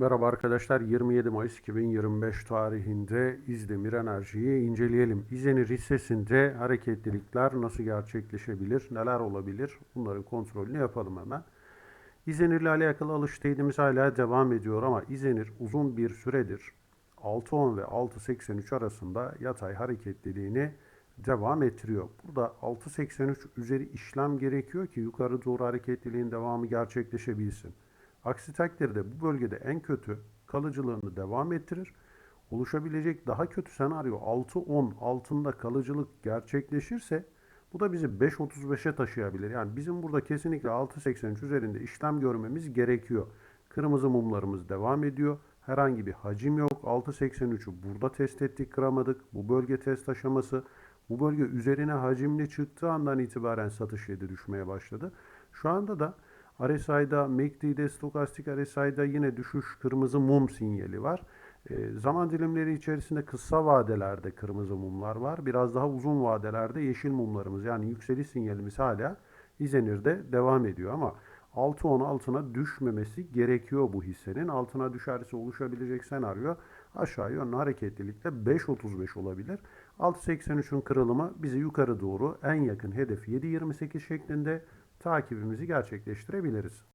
Merhaba arkadaşlar 27 Mayıs 2025 tarihinde İzdemir Enerji'yi inceleyelim. İzdenir hissesinde hareketlilikler nasıl gerçekleşebilir, neler olabilir bunların kontrolünü yapalım hemen. İzdenir ile alakalı alış teyidimiz hala devam ediyor ama İzdenir uzun bir süredir 6.10 ve 6.83 arasında yatay hareketliliğini devam ettiriyor. Burada 6.83 üzeri işlem gerekiyor ki yukarı doğru hareketliliğin devamı gerçekleşebilsin. Aksi takdirde bu bölgede en kötü kalıcılığını devam ettirir. Oluşabilecek daha kötü senaryo 6-10 altında kalıcılık gerçekleşirse bu da bizi 5.35'e taşıyabilir. Yani bizim burada kesinlikle 6.83 üzerinde işlem görmemiz gerekiyor. Kırmızı mumlarımız devam ediyor. Herhangi bir hacim yok. 6.83'ü burada test ettik kıramadık. Bu bölge test aşaması. Bu bölge üzerine hacimli çıktığı andan itibaren satış yedi düşmeye başladı. Şu anda da RSI'da, MACD'de, stokastik RSI'da yine düşüş kırmızı mum sinyali var. E, zaman dilimleri içerisinde kısa vadelerde kırmızı mumlar var. Biraz daha uzun vadelerde yeşil mumlarımız yani yükseliş sinyalimiz hala İzenir'de devam ediyor ama 6.10 altına düşmemesi gerekiyor bu hissenin. Altına düşerse oluşabilecek senaryo aşağı yönlü hareketlilikle 5.35 olabilir. 6.83'ün kırılımı bizi yukarı doğru en yakın hedef 7.28 şeklinde takibimizi gerçekleştirebiliriz.